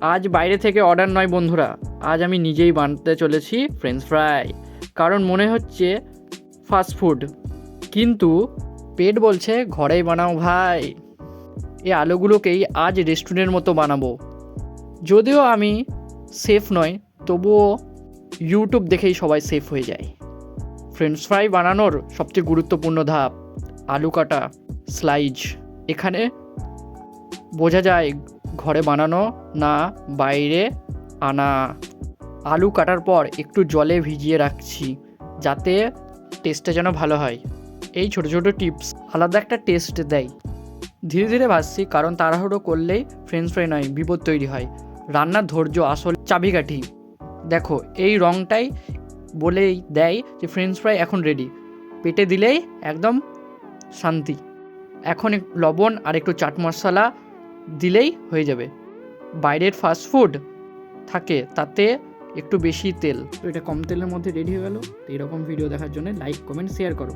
আজ বাইরে থেকে অর্ডার নয় বন্ধুরা। আজ আমি নিজেই বানাতে চলেছি ফ্রেঞ্চ ফ্রাই কারণ মনে হচ্ছে ফাস্ট ফুড কিন্তু পেট বলছে, ঘরেই বানাও ভাই। এই আলুগুলোকেই আজ রেস্টুরেন্টের মতো বানাবো। যদিও আমি সেফ নয়, তবুও ইউটিউব দেখেই সবাই সেফ হয়ে যায়। ফ্রেঞ্চ ফ্রাই বানানোর সবচেয়ে গুরুত্বপূর্ণ ধাপ, আলু কাটা স্লাইজ এখানে বোঝা যায় ঘরে বানানো, না বাইরে আনা। আলু কাটার পর একটু জলে ভিজিয়ে রাখছি, যাতে টেস্টটা যেন ভালো হয়। এই ছোট ছোট টিপস আলাদা একটা টেস্ট দেয়। ধীরে ধীরে ভাজছি, কারণ তাড়াহুড়ো করলেই ফ্রেঞ্চ ফ্রাই নয়, বিপদ তৈরি হয়। রান্নার ধৈর্য আসল চাবিকাঠি। দেখো, এই রঙটাই বলেই দেয় যে ফ্রেঞ্চ ফ্রাই এখন রেডি পেটে দিলেই একদম শান্তি। এখন লবণ আর একটু চাট মশলা দিলেই হয়ে যাবে। বাইরের ফাস্ট ফুড থাকে, তাতে একটু বেশি তেল। তো এটা কম তেলের মধ্যে রেডি হয়ে গেল। এরকম ভিডিও দেখার জন্য লাইক কমেন্ট শেয়ার করো।